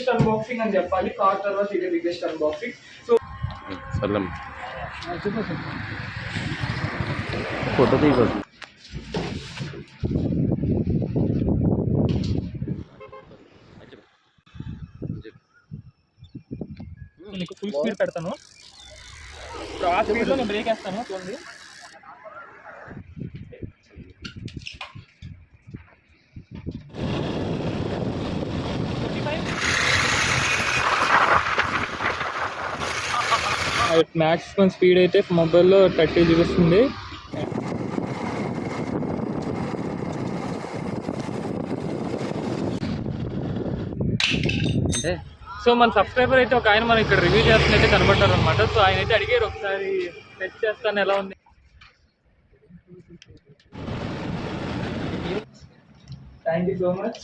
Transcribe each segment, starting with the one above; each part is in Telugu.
బిగ్గెస్ట్ అన్బాక్సింగ్ అని చెప్పాలి. కార్ తర్వాత ఇదే బిగ్గెస్ట్ అన్బాక్సింగ్ సో సర్లేం. ఫోటో తీయకూడదు నీకు ఫుల్ స్పీడ్ పెడతాను. ఇప్పుడు ఆ స్పీడ్లో నేను బ్రేక్ వేస్తాను చూడండి. మ్యాక్సిమం స్పీడ్ అయితే మొబైల్లో థర్టీ చూపిస్తుంది. అంటే సో మన సబ్స్క్రైబర్ అయితే ఒక ఆయన మనం ఇక్కడ రివ్యూ చేస్తున్నట్టే కనబడ్డారు అనమాట సో ఆయన అయితే అడిగారు ఒకసారి టెస్ట్ చేస్తాను ఎలా ఉంది? Thank you so much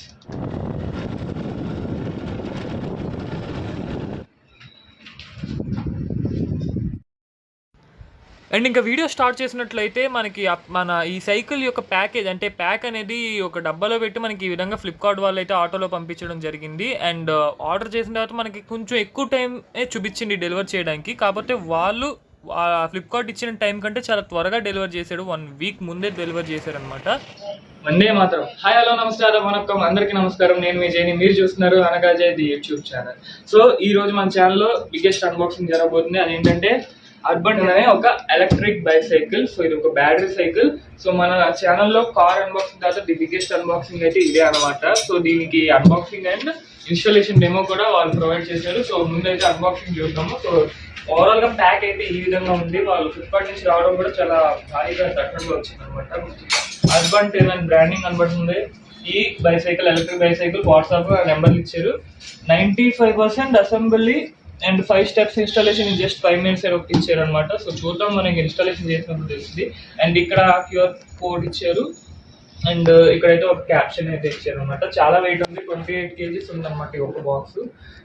and ఇంకా వీడియో స్టార్ట్ చేసినట్లయితే మనకి మన ఈ సైకిల్ యొక్క ప్యాకేజ్ అంటే ప్యాక్ అనేది ఒక డబ్బాలో పెట్టి మనకి ఈ విధంగా ఫ్లిప్కార్ట్ వాళ్ళు అయితే ఆటోలో పంపించడం జరిగింది. అండ్ uh, ఆర్డర్ చేసిన తర్వాత మనకి కొంచెం ఎక్కువ టైం చూపించింది డెలివర్ చేయడానికి. కాకపోతే వాళ్ళు ఫ్లిప్కార్ట్ ఇచ్చిన టైం కంటే చాలా త్వరగా డెలివర్ చేశాడు. వన్ వీక్ ముందే డెలివర్ చేశారు అనమాట వందే మాత్రం. హాయ్ హలో నమస్కారం వనక్కం. అందరికీ నమస్కారం. నేను మీ జైని. మీరు చూస్తున్నారు అనగా జై ది యూట్యూబ్ ఛానల్. సో ఈ రోజు మన ఛానల్లో బిగ్గెస్ట్ అన్బాక్సింగ్ జరగబోతుంది. అదేంటంటే అర్బన్ అనే ఒక ఎలక్ట్రిక్ బైసైకిల్. సో ఇది ఒక బ్యాటరీ సైకిల్. సో మన ఛానల్లో కార్ అన్బాక్సింగ్ తర్వాత ది బిగ్గెస్ట్ అన్బాక్సింగ్ అయితే ఇదే అనమాట సో దీనికి అన్బాక్సింగ్ అండ్ ఇన్స్టాలేషన్ డెమో కూడా వాళ్ళు ప్రొవైడ్ చేశారు. సో ముందైతే అన్బాక్సింగ్ చూద్దాము. సో ఓవరాల్గా ప్యాక్ అయితే ఈ విధంగా ఉంది. వాళ్ళు ఫ్లిప్కార్ట్ నుంచి రావడం కూడా చాలా భారీగా దగ్గరలో వచ్చింది అనమాట అర్బన్ టెన్ అండ్ బ్రాండింగ్ కనబడుతుంది. ఈ బైసైకిల్ ఎలక్ట్రిక్ బైసైకిల్ వాట్సాప్ నెంబర్లు ఇచ్చారు. Ninety five percent assembly and five steps installation just five minutes ఇచ్చారు అనమాట సో చూద్దాం మనకి ఇన్స్టాలేషన్ చేసినప్పుడు తెలుస్తుంది. అండ్ ఇక్కడ క్యూఆర్ కోడ్ ఇచ్చారు. అండ్ ఇక్కడైతే ఒక క్యాప్షన్ అయితే ఇచ్చారు అనమాట చాలా వెయిట్ ఉంది. ట్వంటీ ఎయిట్ కేజీస్ ఉంది అనమాట ఒక బాక్స్.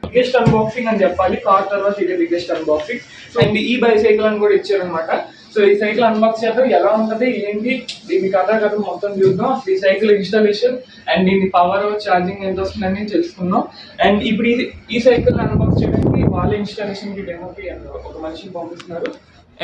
బిగ్గెస్ట్ అన్బాక్సింగ్ అని చెప్పాలి. కార్ తర్వాత ఇదే బిగ్గెస్ట్ అన్బాక్సింగ్ సో అండ్ ఈ బైసైకిల్ అని కూడా ఇచ్చారు అనమాట సో ఈ సైకిల్ అన్బాక్స్ చేద్దాం. ఎలా ఉంటది? ఏంటి? దీని కథ కథ మొత్తం చూద్దాం. ఈ సైకిల్ ఇన్స్టాలేషన్ అండ్ దీని పవర్ ఛార్జింగ్ ఎంత వస్తుందని తెలుసుకుందాం. అండ్ ఇప్పుడు ఈ ఈ సైకిల్ అన్బాక్స్ చేయడానికి వాళ్ళ ఇన్స్టాలేషన్కి డెమోకి ఒక మనిషిని పంపిస్తున్నారు.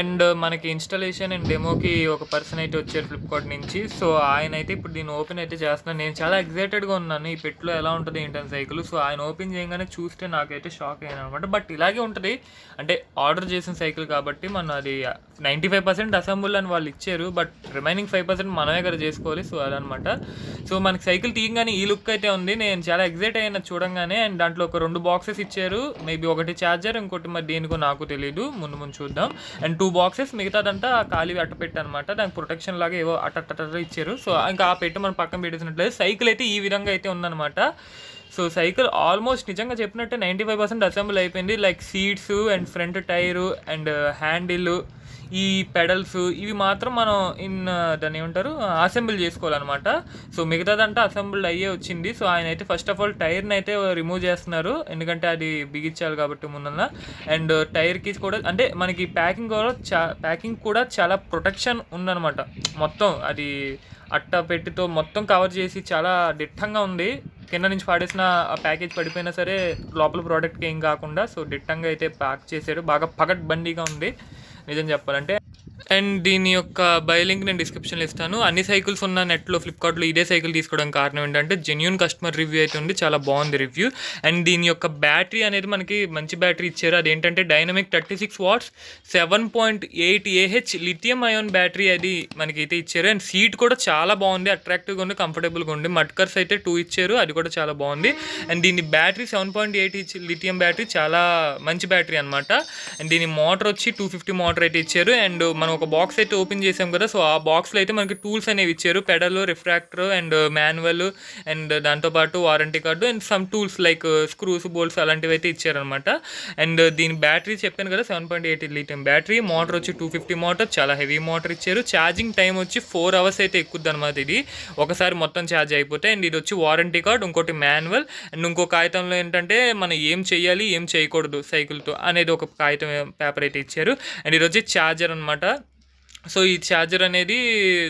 అండ్ మనకి ఇన్స్టాలేషన్ అండ్ డెమోకి ఒక పర్సన్ అయితే వచ్చారు ఫ్లిప్కార్ట్ నుంచి. సో ఆయన అయితే ఇప్పుడు దీన్ని ఓపెన్ అయితే చేస్తున్నాను నేను చాలా ఎక్సైటెడ్గా ఉన్నాను. ఈ పెట్లో ఎలా ఉంటుంది ఏంటని సైకిల్. సో ఆయన ఓపెన్ చేయగానే చూస్తే నాకైతే షాక్ అయ్యాను అనమాట. బట్ ఇలాగే ఉంటుంది. అంటే ఆర్డర్ చేసిన సైకిల్ కాబట్టి మనం అది నైంటీ ఫైవ్ పర్సెంట్ అసెంబుల్ అని వాళ్ళు ఇచ్చారు. బట్ రిమైనింగ్ ఫైవ్ పర్సెంట్ మనమే కదా చేసుకోవాలి. సో అదనమాట. సో మనకి సైకిల్ తీయగానే ఈ లుక్ అయితే ఉంది. నేను చాలా ఎగ్జైట్ అయిన చూడంగానే. అండ్ దాంట్లో ఒక రెండు బాక్సెస్ ఇచ్చారు. మేబీ ఒకటి ఛార్జర్ ఇంకోటి మరి దేనికో నాకు తెలియదు ముందు ముందు చూద్దాం. అండ్ టూ టూ బాక్సెస్ మిగతాదంతా ఖాళీ అట్ట పెట్టి అనమాట దానికి ప్రొటెక్షన్ లాగా ఏవో అట్ట ఇచ్చారు. సో ఇంకా ఆ పెట్టి మనం పక్కన పెట్టేసినట్లయితే సైకిల్ అయితే ఈ విధంగా అయితే ఉందన్నమాట. సో సైకిల్ ఆల్మోస్ట్ నిజంగా చెప్పినట్టే నైంటీ ఫైవ్ పర్సెంట్ అసెంబుల్ అయిపోయింది. Like seats and front tyre and handle ఈ పెడల్స్ ఇవి మాత్రం మనం ఇన్ దాన్ని ఏమంటారు? అసెంబుల్ చేసుకోవాలన్నమాట. సో మిగతాదంతా అసెంబుల్డ్ అయ్యే వచ్చింది. సో ఆయన అయితే ఫస్ట్ ఆఫ్ ఆల్ టైర్ని అయితే రిమూవ్ చేస్తున్నారు. ఎందుకంటే అది బిగించాలి కాబట్టి ముందన్న అండ్ టైర్కి కూడా అంటే మనకి ప్యాకింగ్ కూడా చా ప్యాకింగ్ కూడా చాలా ప్రొటెక్షన్ ఉందన్నమాట. మొత్తం అది అట్ట పెట్టితో మొత్తం కవర్ చేసి చాలా దిట్టంగా ఉంది. కింద నుంచి పాడేసిన ఆ ప్యాకేజ్ పడిపోయినా సరే లోపల ప్రోడక్ట్కి ఏం కాకుండా సో దిట్టంగా అయితే ప్యాక్ చేశాడు. బాగా పగట్ బండిగా ఉంది. నిజం చెప్పాలంటే అండ్ దీని యొక్క బై లింక్ నేను డిస్క్రిప్షన్లో ఇస్తాను. అన్ని సైకిల్స్ ఉన్న నెట్లో ఫ్లిప్కార్ట్లో ఇదే సైకిల్ తీసుకోవడం కారణం ఏంటంటే జెన్యున్ కస్టమర్ రివ్యూ అయితే ఉంది. చాలా బాగుంది రివ్యూ అండ్ దీని యొక్క బ్యాటరీ అనేది మనకి మంచి బ్యాటరీ ఇచ్చారు. అదేంటంటే dynamic thirty six watts seven point eight AH lithium ion battery అది మనకి అయితే ఇచ్చారు. అండ్ సీట్ కూడా చాలా బాగుంది. అట్రాక్టివ్గా ఉంది కంఫర్టబుల్గా ఉంది. మట్కర్స్ అయితే టూ ఇచ్చారు. అది కూడా చాలా బాగుంది. అండ్ దీని బ్యాటరీ సెవెన్ పాయింట్ ఎయిట్ ఇచ్చి లిథియం బ్యాటరీ చాలా మంచి బ్యాటరీ అనమాట అండ్ దీని మోటార్ వచ్చి టూ ఫిఫ్టీ మోటార్ అయితే ఇచ్చారు. అండ్ మనం ఒక బాక్స్ అయితే ఓపెన్ చేసాం కదా. సో ఆ బాక్స్లో అయితే మనకి టూల్స్ అనేవి ఇచ్చారు. Pedal refractor and manual and దాంతోపాటు warranty card and some tools like screws bolts అలాంటివి అయితే ఇచ్చారనమాట అండ్ uh, దీని బ్యాటరీ చెప్పాను కదా seven point eight litre battery motor వచ్చి టూ ఫిఫ్టీ మోటార్ చాలా హెవీ మోటార్ ఇచ్చారు. ఛార్జింగ్ టైం వచ్చి ఫోర్ అవర్స్ అయితే ఎక్కుద్ది అనమాట ఇది. ఒకసారి మొత్తం ఛార్జ్ అయిపోతే అండ్ ఇది వచ్చి వారంటీ కార్డ్ ఇంకోటి మాన్యువల్ అండ్ ఇంకో కాగితంలో ఏంటంటే మనం ఏం చేయాలి ఏం చేయకూడదు సైకిల్తో అనేది ఒక కాగితం పేపర్ అయితే ఇచ్చారు. అండ్ ఇది వచ్చి ఛార్జర్ అనమాట సో ఈ ఛార్జర్ అనేది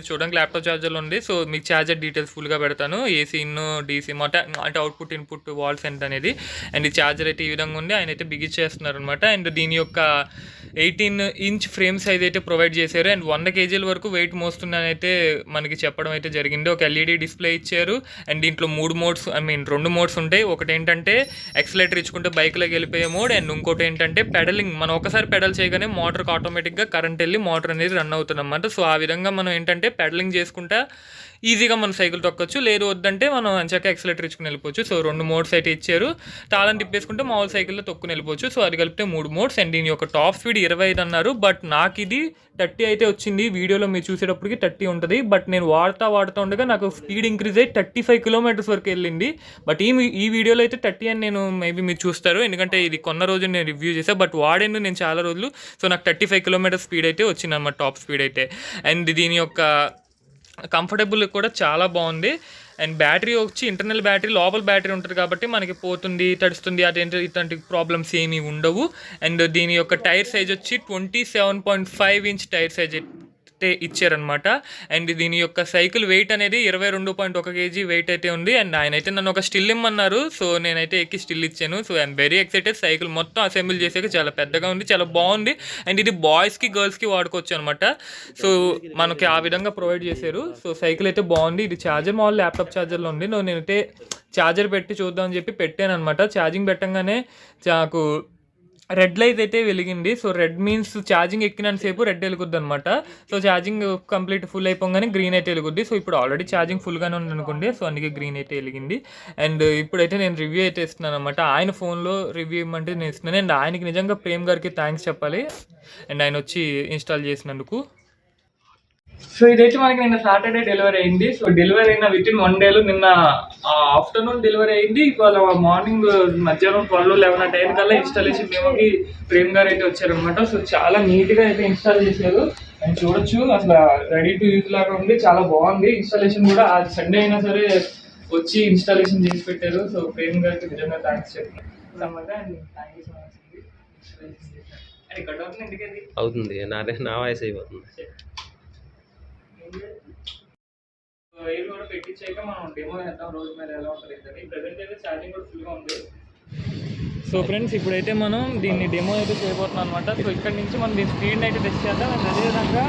చూడడానికి ల్యాప్టాప్ ఛార్జర్లో ఉంది. సో మీకు ఛార్జర్ డీటెయిల్స్ ఫుల్గా పెడతాను. ఏసీ ఇన్ డీసీ అంటే అంటే అవుట్పుట్ ఇన్పుట్ వాల్స్ ఎంత అనేది. అండ్ ఈ ఛార్జర్ అయితే ఈ విధంగా ఉంది. ఆయన అయితే బిగించేస్తున్నారు అనమాట అండ్ దీని యొక్క ఎయిటీన్ ఇంచ్ ఫ్రేమ్ సైజ్ అయితే ప్రొవైడ్ చేశారు అండ్ వంద కేజీల వరకు వెయిట్ మోస్తుందని అయితే మనకి చెప్పడం అయితే జరిగింది. ఒక ఎల్ఈడి డిస్ప్లే ఇచ్చారు. అండ్ దీంట్లో మూడు మోడ్స్ ఐ మీన్ రెండు మోడ్స్ ఉంటాయి. ఒకటి ఏంటంటే ఎక్సలేటర్ ఇచ్చుకుంటే బైక్లోకి వెళ్ళిపోయే మోడ్. అండ్ ఇంకోటి ఏంటంటే పెడలింగ్ మనం ఒకసారి పెడల్ చేయగానే మోటార్కి ఆటోమేటిక్గా కరెంట్ వెళ్ళి మోటార్ అనేది రన్ అవుతుంది అనమాట సో ఆ విధంగా మనం ఏంటంటే పెడలింగ్ చేసుకుంటా ఈజీగా మనం సైకిల్ తొక్కొచ్చు. లేదు వద్దంటే మనం అంచాక ఎక్సలేటర్ ఇచ్చుకుని వెళ్ళిపోవచ్చు. సో రెండు మోడ్స్ అయితే ఇచ్చారు. తాళం తిప్పేసుకుంటే మామూలు సైకిల్లో తొక్కుని వెళ్ళిపోవచ్చు. సో అది కలిపితే మూడు మోడ్స్. అండ్ దీని యొక్క టాప్ స్పీడ్ ఇరవై ఐదు అన్నారు. బట్ నాకు ఇది థర్టీ అయితే వచ్చింది. వీడియోలో మీరు చూసేటప్పటికి థర్టీ ఉంటుంది. బట్ నేను వాడుతా వాడుతూ ఉండగా నాకు స్పీడ్ ఇంక్రీజ్ అయ్యి థర్టీ ఫైవ్ కిలోమీటర్స్ వరకు వెళ్ళింది. బట్ ఈ ఈ వీడియోలో అయితే థర్టీ అని నేను మేబీ మీరు చూస్తారు. ఎందుకంటే ఇది కొన్న రోజు నేను రివ్యూ చేశాను బట్ వాడాను నేను చాలా రోజులు. సో నాకు థర్టీ ఫైవ్ కిలోమీటర్ స్పీడ్ అయితే వచ్చింది అన్నమాట టాప్ స్పీడ్ అయితే. అండ్ దీని యొక్క కంఫర్టబుల్ కూడా చాలా బాగుంది. అండ్ బ్యాటరీ వచ్చి ఇంటర్నల్ బ్యాటరీ లోపల బ్యాటరీ ఉంటుంది కాబట్టి మనకి పోతుంది తడుస్తుంది అదేంటి ఇట్లాంటి ప్రాబ్లమ్స్ ఏమీ ఉండవు. అండ్ దీని యొక్క టైర్ సైజ్ వచ్చి twenty seven point five inch tyre size అయితే ఇచ్చారనమాట అండ్ దీని యొక్క సైకిల్ వెయిట్ అనేది ఇరవై రెండు పాయింట్ ఒక కేజీ వెయిట్ అయితే ఉంది. అండ్ ఆయన అయితే నన్ను ఒక స్టిల్ ఇమ్మన్నారు. సో నేనైతే ఎక్కి స్టిల్ ఇచ్చాను. So I'm very excited. Cycle మొత్తం అసెంబ్లీ చేసాక చాలా పెద్దగా ఉంది చాలా బాగుంది. అండ్ ఇది బాయ్స్కి గర్ల్స్కి వాడుకోవచ్చు అనమాట సో మనకి ఆ విధంగా ప్రొవైడ్ చేశారు. సో సైకిల్ అయితే బాగుంది. ఇది ఛార్జర్ మామూలు ల్యాప్టాప్ ఛార్జర్లో ఉంది. నేను నేనైతే ఛార్జర్ పెట్టి చూద్దామని చెప్పి పెట్టాను అనమాట ఛార్జింగ్ పెట్టంగానే నాకు రెడ్ లైట్ అయితే వెలిగింది. సో రెడ్ మీన్స్ ఛార్జింగ్ ఎక్కినంతసేపు రెడ్ వెలుగుద్ది అనమాట సో ఛార్జింగ్ కంప్లీట్ ఫుల్ అయిపోగానే గ్రీన్ అయితే వెలుగుద్ది. సో ఇప్పుడు ఆల్రెడీ ఛార్జింగ్ ఫుల్గానే ఉంది అనుకోండి. సో అందుకే గ్రీన్ అయితే వెలిగింది. అండ్ ఇప్పుడైతే నేను రివ్యూ అయితే ఇస్తున్నాను అనమాట ఆయన ఫోన్లో రివ్యూ ఇవ్వమంటే నేను ఇస్తున్నాను. అండ్ ఆయనకి నిజంగా ప్రేమ్ గారికి థ్యాంక్స్ చెప్పాలి. అండ్ ఆయన వచ్చి ఇన్స్టాల్ చేసినందుకు. సో ఇదైతే మనకి నిన్న సాటర్డే డెలివరీ అయింది. సో డెలివరీ అయిన విత్ ఇన్ వన్ డేలో నిన్న ఆఫ్టర్నూన్ డెలివరీ అయింది. ఇవాళ మార్నింగ్ మధ్యాహ్నం ట్వెల్వ్ లెవెన్ ఆ టైం కల్లా ఇన్స్టాలేషన్ మేమోకి ప్రేమ్ గారు అయితే వచ్చారనమాట సో చాలా నీట్గా అయితే ఇన్స్టాల్ చేశారు. అండ్ చూడొచ్చు అసలు రెడీ టు యూజ్ లాగా ఉంది. చాలా బాగుంది. ఇన్స్టాలేషన్ కూడా అది సండే అయినా సరే వచ్చి ఇన్స్టాలేషన్ చేసి పెట్టారు. సో ప్రేమ్ గారికి నిజంగా థ్యాంక్స్ చెప్తాను అండ్ థ్యాంక్ యూ సో మచ్ అండి. ఇన్స్టాలేషన్ చేశారు. అండ్ ఇక్కడ అవుతుంది నాదే నా వాయిస్ అయిపోతుంది. కూడా పెట్టించాక మనం డెమో చేద్దాం. మీద ఎలా ఉంటుంది ఏంటని. ప్రజెంట్ అయితే ఛార్జింగ్ కూడా ఫుల్గా ఉంది. సో ఫ్రెండ్స్ ఇప్పుడైతే మనం దీన్ని డెమో అయితే చేయబోతున్నాం అనమాట సో ఇక్కడ నుంచి మనం దీని స్పీడ్ని అయితే టెస్ట్ చేద్దాం. అండ్ అదేవిధంగా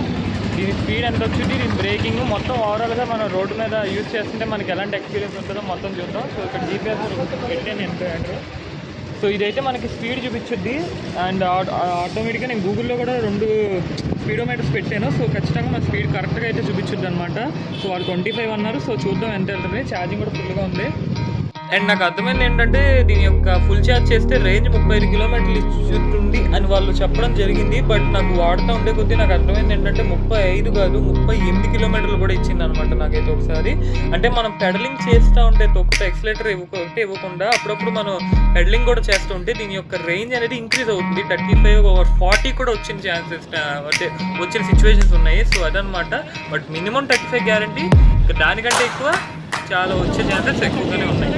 దీని స్పీడ్ ఎంత వచ్చింది దీని బ్రేకింగ్ మొత్తం ఓవరాల్గా మనం రోడ్డు మీద యూజ్ చేస్తుంటే మనకి ఎలాంటి ఎక్స్పీరియన్స్ ఉంటుందో మొత్తం చూద్దాం. సో ఇక్కడ జీపీఎస్ పెట్టాను ఎంత సో ఇదైతే మనకి స్పీడ్ చూపించుద్ది. అండ్ ఆటోమేటిక్గా నేను గూగుల్లో కూడా రెండు స్పీడోమీటర్స్ పెట్టాను. సో ఖచ్చితంగా మన స్పీడ్ కరెక్ట్గా అయితే చూపించుద్ది అనమాట సో వాళ్ళు ట్వంటీ ఫైవ్ అన్నారు. సో చూద్దాం ఎంత వెళ్తుంది. ఛార్జింగ్ కూడా ఫుల్గా ఉంది. అండ్ నాకు అర్థమైంది ఏంటంటే దీని యొక్క ఫుల్ ఛార్జ్ చేస్తే రేంజ్ ముప్పై ఐదు కిలోమీటర్లు ఇస్తుంది అని వాళ్ళు చెప్పడం జరిగింది. బట్ నాకు వాడుతూ ఉండే కొద్దీ నాకు అర్థమైంది ఏంటంటే ముప్పై ఐదు కాదు ముప్పై ఎనిమిది కిలోమీటర్లు కూడా ఇచ్చింది అనమాట నాకైతే ఒకసారి. అంటే మనం పెడలింగ్ చేస్తూ ఉంటే తొక్కుతా ఎక్సలేటర్ ఇవ్వకుంటే ఇవ్వకుండా అప్పుడప్పుడు మనం పెడలింగ్ కూడా చేస్తూ ఉంటే దీని యొక్క రేంజ్ అనేది ఇంక్రీజ్ అవుతుంది. థర్టీ ఫైవ్ ఓవర్ ఫార్టీ కూడా వచ్చిన ఛాన్సెస్ అంటే వచ్చిన సిచ్యువేషన్స్ ఉన్నాయి. సో అదనమాట but minimum thirty five guarantee దానికంటే ఎక్కువ చాలా వచ్చే ఛాన్సెస్ ఎక్కువగానే ఉన్నాయి.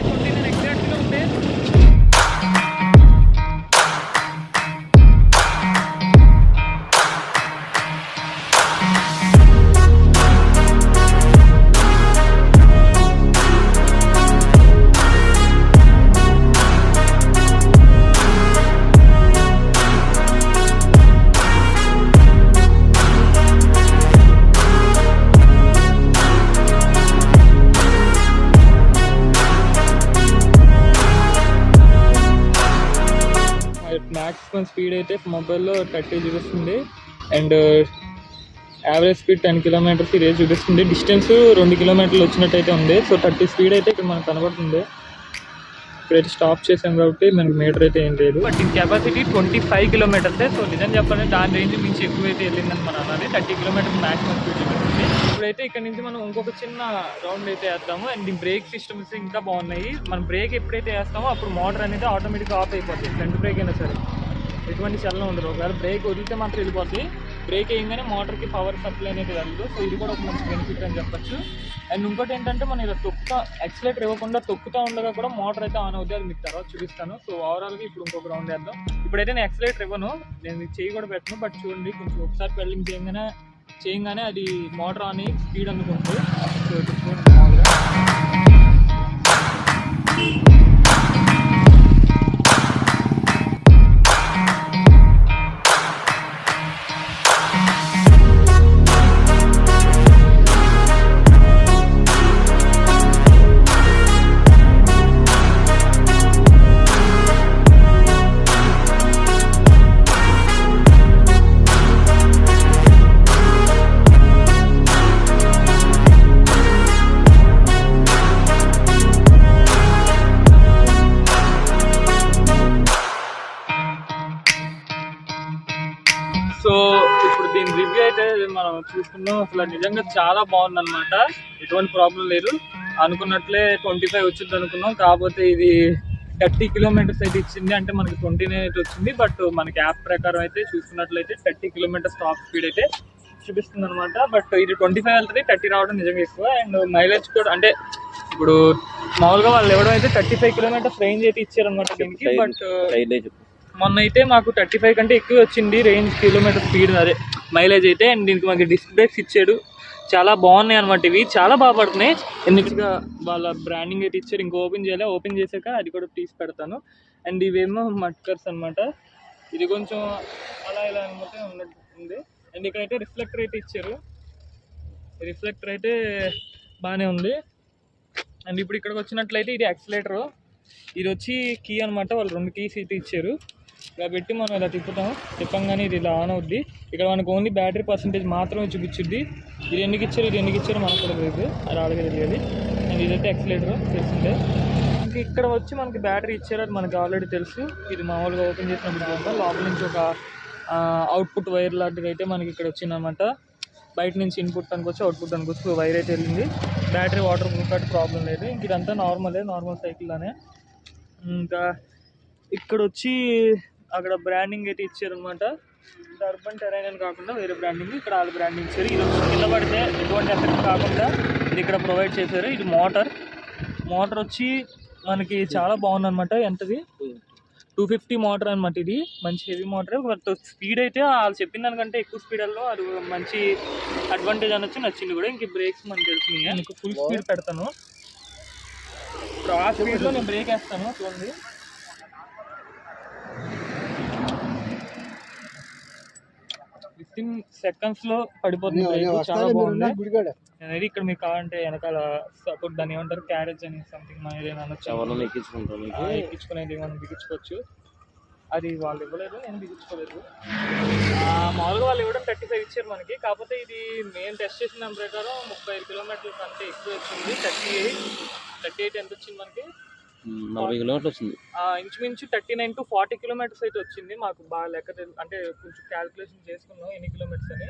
స్పీడ్ అయితే మొబైల్లో థర్టీ చూపిస్తుంది. And average speed ten kilometres ఇదే చూపిస్తుంది. డిస్టెన్స్ రెండు కిలోమీటర్లు వచ్చినట్టయితే ఉంది. సో థర్టీ స్పీడ్ అయితే ఇక్కడ మనకు కనబడుతుంది. ఇప్పుడైతే స్టాప్ చేసాం కాబట్టి మనకి మీటర్ అయితే ఏం లేదు. బట్ దీని కెపాసిటీ ట్వంటీ ఫైవ్ కిలోమీటర్సే సో నిజం చెప్పాలంటే దాని రేంజ్ మించి ఎక్కువ అయితే వెళ్ళిందని మనం అన్నది థర్టీ కిలోమీటర్స్ మ్యాక్సిమం స్పీడ్ చూపిస్తుంది. ఇప్పుడైతే ఇక్కడ నుంచి మనం ఇంకొక చిన్న రౌండ్ అయితే వేస్తాము అండ్ ఈ బ్రేక్ సిస్టమ్స్ ఇంకా బాగున్నాయి. మనం బ్రేక్ ఎప్పుడైతే వేస్తామో అప్పుడు మోటార్ అనేది ఆటోమేటిక్గా ఆఫ్ అయిపోతుంది ఫ్రంట్ బ్రేక్ అయినా సరే. ఎటువంటి చలనం ఉండదు. ఒకవేళ బ్రేక్ వదిలితే మాత్రం వెళ్ళిపోతుంది బ్రేక్ వేయగానే మోటార్కి పవర్ సప్లై అనేది వెళ్ళదు సో ఇది కూడా ఒక మంచి బెనిఫిట్ అని చెప్పొచ్చు. అండ్ ఇంకోటి ఏంటంటే మనం ఇలా తొక్కుతా ఎక్సలేటర్ ఇవ్వకుండా తొక్కుతా ఉండగా కూడా మోటార్ అయితే ఆన్ అవుతుంది అది మీకు తర్వాత చూపిస్తాను. సో ఓవరాల్గా ఇప్పుడు ఇంకొక రౌండ్ వేద్దాం. ఇప్పుడైతే నేను ఎక్సలేటర్ ఇవ్వను. నేను చేయి కూడా పెట్టను బట్ చూడండి కొంచెం ఒకసారి పెళ్ళింగ్ చేయగానే చేయగానే అది మోటార్ అని స్పీడ్ అందుకుంటుంది. సో చూడండి. సో చూసుకున్నాం అసలు నిజంగా చాలా బాగుంది అనమాట ఎటువంటి ప్రాబ్లం లేదు. అనుకున్నట్లే ట్వంటీ ఫైవ్ వచ్చింది అనుకున్నాం. కాకపోతే ఇది థర్టీ కిలోమీటర్స్ అయితే ఇచ్చింది అంటే మనకి ట్వంటీ నైన్ వచ్చింది. బట్ మనకి యాప్ ప్రకారం అయితే చూసుకున్నట్లయితే థర్టీ కిలోమీటర్స్ టాప్ స్పీడ్ అయితే చూపిస్తుంది అనమాట బట్ ఇది ట్వంటీ ఫైవ్ వెళ్తుంది. థర్టీ రావడం నిజంగా ఎక్కువ. అండ్ మైలేజ్ కూడా అంటే ఇప్పుడు మామూలుగా వాళ్ళు ఇవ్వడం అయితే థర్టీ ఫైవ్ కిలోమీటర్స్ రేంజ్ అయితే ఇచ్చారనమాట దీనికి. బట్ మొన్న అయితే మాకు థర్టీ ఫైవ్ కంటే ఎక్కువ వచ్చింది రేంజ్ కిలోమీటర్ స్పీడ్ అదే మైలేజ్ అయితే అండ్ దీనికి మాకు డిస్క్ బ్రేక్స్ ఇచ్చాడు. చాలా బాగున్నాయి అనమాట ఇవి. చాలా బాగా పడుతున్నాయి. ఎందుకంటే వాళ్ళ బ్రాండింగ్ అయితే ఇచ్చారు. ఇంకా ఓపెన్ చేయాలి. ఓపెన్ చేశాక అది కూడా తీసి పెడతాను. అండ్ ఇవేమో మట్కర్స్ అనమాట ఇది కొంచెం అలా ఇలా అనమాట ఉన్నట్టు ఉంది అండ్ ఇక్కడైతే రిఫ్లెక్టర్ అయితే ఇచ్చారు. రిఫ్లెక్టర్ అయితే బాగానే ఉంది. అండ్ ఇప్పుడు ఇక్కడికి వచ్చినట్లయితే ఇది యాక్సిలేటరు ఇది వచ్చి కీ అనమాట వాళ్ళు రెండు కీస్ అయితే ఇచ్చారు. ఇలా పెట్టి మనం ఇలా తిప్పుతాం తిప్పంగానే ఇది ఇలా ఆన్ అవుద్ది. ఇక్కడ మనకు ఓన్లీ బ్యాటరీ పర్సంటేజ్ మాత్రమే చూపించుద్ది. ఇది ఎందుకు ఇచ్చారు? ఇది ఎందుకు ఇచ్చారు మనకు కూడా తెలియదు. అది ఆడగా తెలియదు. అండ్ ఇదైతే యాక్సిలేటర్ తెలిసిందే ఇంకా ఇక్కడ వచ్చి మనకి బ్యాటరీ ఇచ్చారు అది మనకి ఆల్రెడీ తెలుసు. ఇది మామూలుగా ఓపెన్ చేసినప్పుడు చూద్దాం. లోపల నుంచి ఒక అవుట్పుట్ వైర్ లాంటిది అయితే మనకి ఇక్కడ వచ్చిందనమాట. బయట నుంచి ఇన్పుట్ అనుకోవచ్చు అవుట్పుట్ అనుకోవచ్చు వైర్ అయితే వెళ్ళింది. బ్యాటరీ వాటర్ ప్రూఫ్ కాబట్టి ప్రాబ్లం లేదు. ఇంక ఇదంతా నార్మలే నార్మల్ సైకిల్లోనే ఇంకా ఇక్కడ వచ్చి అక్కడ బ్రాండింగ్ అయితే ఇచ్చారనమాట అర్బన్ టెరైన్ అని కాకుండా వేరే బ్రాండింగ్ ఇక్కడ వాళ్ళ బ్రాండింగ్ ఇచ్చారు ఇది కింద పడితే ఎటువంటి ఎఫెక్ట్ కాకుండా ఇది ఇక్కడ ప్రొవైడ్ చేశారు. ఇది మోటార్ మోటార్ వచ్చి మనకి చాలా బాగుందన్నమాట. ఎంతది? టూ ఫిఫ్టీ మోటార్ అనమాట ఇది. మంచి హెవీ మోటార్ బట్ స్పీడ్ అయితే వాళ్ళు చెప్పిన దానికంటే ఎక్కువ స్పీడ్ వెళ్ళడం అది మంచి అడ్వాంటేజ్ అనొచ్చు నచ్చింది కూడా. ఇంక బ్రేక్స్ మనకి తెలిసినాయి నీకు ఫుల్ స్పీడ్ పెడతాను. ఆ స్పీడ్లో నేను బ్రేక్ వేస్తాను చూడండి. ఫిఫ్టీన్ సెకండ్స్లో పడిపోతుంది బ్రేక్. చాలా బాగుంది. అనేది ఇక్కడ మీకు కావాలంటే వెనకాల సపోర్ట్ దాన్ని ఏమంటారు? క్యారేజ్ అని సంథింగ్ మన ఏదైనా అనొచ్చు. ఎక్కించుకుంటాం ఎక్కించుకునేది మనం బిగించుకోవచ్చు. అది వాళ్ళు ఇవ్వలేదు నేను బిగించుకోలేదు. ఆ, మామూలుగా వాళ్ళు ఇవ్వడం థర్టీ ఫైవ్ ఇచ్చారు మనకి. కాకపోతే ఇది మేము టెస్ట్ చేసిన దాని ప్రకారం ముప్పై ఐదు కిలోమీటర్స్ అంటే ఎక్కువ వచ్చింది. థర్టీ ఎయిట్ థర్టీ ఎయిట్ ఎంత వచ్చింది మనకి? నలభై కిలోమీటర్లు వచ్చింది ఇంచుమించు thirty nine to forty kilometres అయితే వచ్చింది. మాకు బాగా లెక్క అంటే కొంచెం క్యాలిక్యులేషన్ చేసుకున్నాం ఎన్ని కిలోమీటర్స్ అని.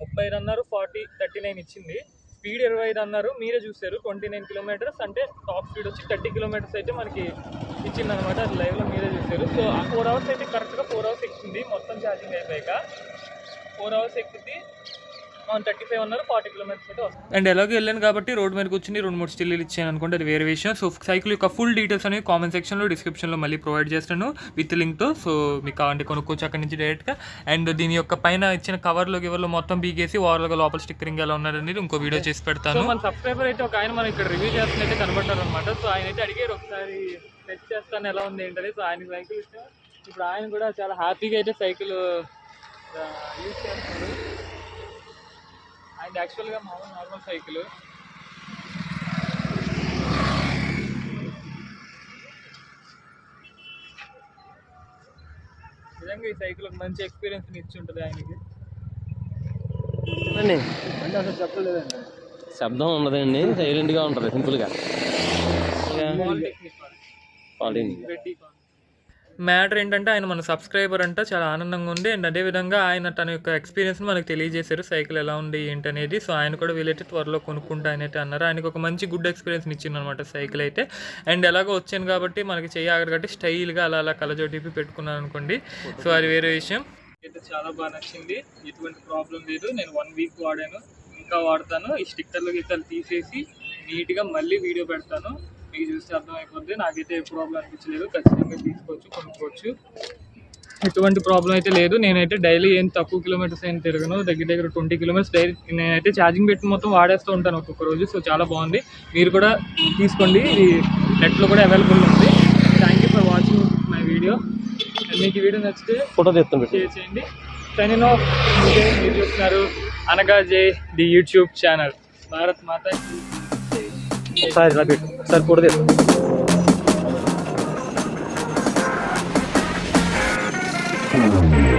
ముప్పై ఐదు అన్నారు ఫార్టీ థర్టీ నైన్ ఇచ్చింది. స్పీడ్ ఇరవై ఐదు అన్నారు మీరే చూసారు ట్వంటీ నైన్ కిలోమీటర్స్ అంటే టాప్ స్పీడ్ వచ్చి థర్టీ కిలోమీటర్స్ అయితే మనకి ఇచ్చింది అనమాట అది లైవ్లో మీరే చూసారు సో ఆ ఫోర్ అవర్స్ అయితే కరెక్ట్గా ఫోర్ అవర్స్ ఎక్కింది. మొత్తం ఛార్జింగ్ అయిపోయాక ఫోర్ అవర్స్ ఎక్కింది. థర్టీ ఫైవ్ అన్నారు ఫార్టీ కిలోమీటర్స్ అయితే వస్తుంది. అండ్ ఎలాగో వెళ్ళాను కాబట్టి రోడ్ మీద కూర్చుని రెండు మూడు స్టిల్లు ఇచ్చాను అనుకుంటే అది వేరే విషయం. సో సైకిల్ యొక్క ఫుల్ డీటెయిల్స్ అనేవి కామెంట్ సెక్షన్లో డిస్క్రిప్షన్లో మళ్ళీ ప్రొవైడ్ చేస్తాను విత్ లింక్తో. సో మీకు కావాలంటే కొనుక్కోవచ్చు అక్కడి నుంచి డైరెక్ట్గా. అండ్ దీని యొక్క పైన ఇచ్చిన కవర్లో గివర్లో మొత్తం బీగేసి ఓవర్గా లోపల స్టిక్కరింగ్ ఎలా ఉన్నది ఇంకో వీడియో చేసి పెడతాను. మన సబ్స్క్రైబర్ అయితే ఒక ఆయన మనం ఇక్కడ రివ్యూ చేస్తున్నట్టే కనబడ్డారు అనమాట సో ఆయన అయితే అడిగారు ఒకసారి టెస్ట్ చేస్తాను ఎలా ఉంది ఏంటని? సో ఆయన సైకిల్ ఇష్టం ఇప్పుడు ఆయన కూడా చాలా హ్యాపీగా అయితే సైకిల్ యూజ్ చేస్తున్నారు. అండ్ యాక్చువల్గా మామూలు నార్మల్ సైకిల్. నిజంగా ఈ సైకిల్ ఒక మంచి ఎక్స్పీరియన్స్ ఇచ్చి ఉంటుంది ఆయనకి. శబ్దం ఉండదండి సైలెంట్గా ఉంటది సింపుల్గా క్వాలిటీ మ్యాటర్ ఏంటంటే ఆయన మన సబ్స్క్రైబర్ అంట చాలా ఆనందంగా ఉంది. అండ్ అదేవిధంగా ఆయన తన యొక్క ఎక్స్పీరియన్స్ మనకు తెలియజేశారు. సైకిల్ ఎలా ఉంది ఏంటి అనేది సో ఆయన కూడా వీలైతే త్వరలో కొనుక్కుంటా అయితే అన్నారు. ఆయనకు ఒక మంచి గుడ్ ఎక్స్పీరియన్స్ ఇచ్చింది అనమాట సైకిల్ అయితే. అండ్ ఎలాగో వచ్చాను కాబట్టి మనకి చెయ్యి కాబట్టి స్టైల్గా అలా అలా కలజోటిపి పెట్టుకున్నాను అనుకోండి. సో అది వేరే విషయం. అయితే చాలా బాగా నచ్చింది. ఎటువంటి ప్రాబ్లం లేదు. నేను వన్ వీక్ వాడాను. ఇంకా వాడతాను. ఈ స్టిక్కర్లు గిక్కర్లు తీసేసి నీట్గా మళ్ళీ వీడియో పెడతాను. మీకు చూస్తే అర్థమైపోద్ది. నాకైతే ఏ ప్రాబ్లం అనిపించలేదు. ఖచ్చితంగా తీసుకోవచ్చు కొనుక్కోవచ్చు. ఎటువంటి ప్రాబ్లం అయితే లేదు. నేనైతే డైలీ ఏం తక్కువ కిలోమీటర్స్ ఏం తిరగను. దగ్గర దగ్గర ట్వంటీ కిలోమీటర్స్ డైలీ నేనైతే ఛార్జింగ్ పెట్టి మొత్తం వాడేస్తూ ఉంటాను ఒక్కొక్క రోజు. సో చాలా బాగుంది. మీరు కూడా తీసుకోండి. ఇది నెట్లో కూడా అవైలబుల్ ఉంది. Thank you for watching my video మీకు వీడియో నచ్చితే ఫోటో చేయండి. ఆఫ్ మీరు చూస్తున్నారు అనగా జై ది యూట్యూబ్ ఛానల్ భారత్ మాత ఒకసారి ఇలా పెట్టు ఒకసారి ఫోటో తీస్తాం Thank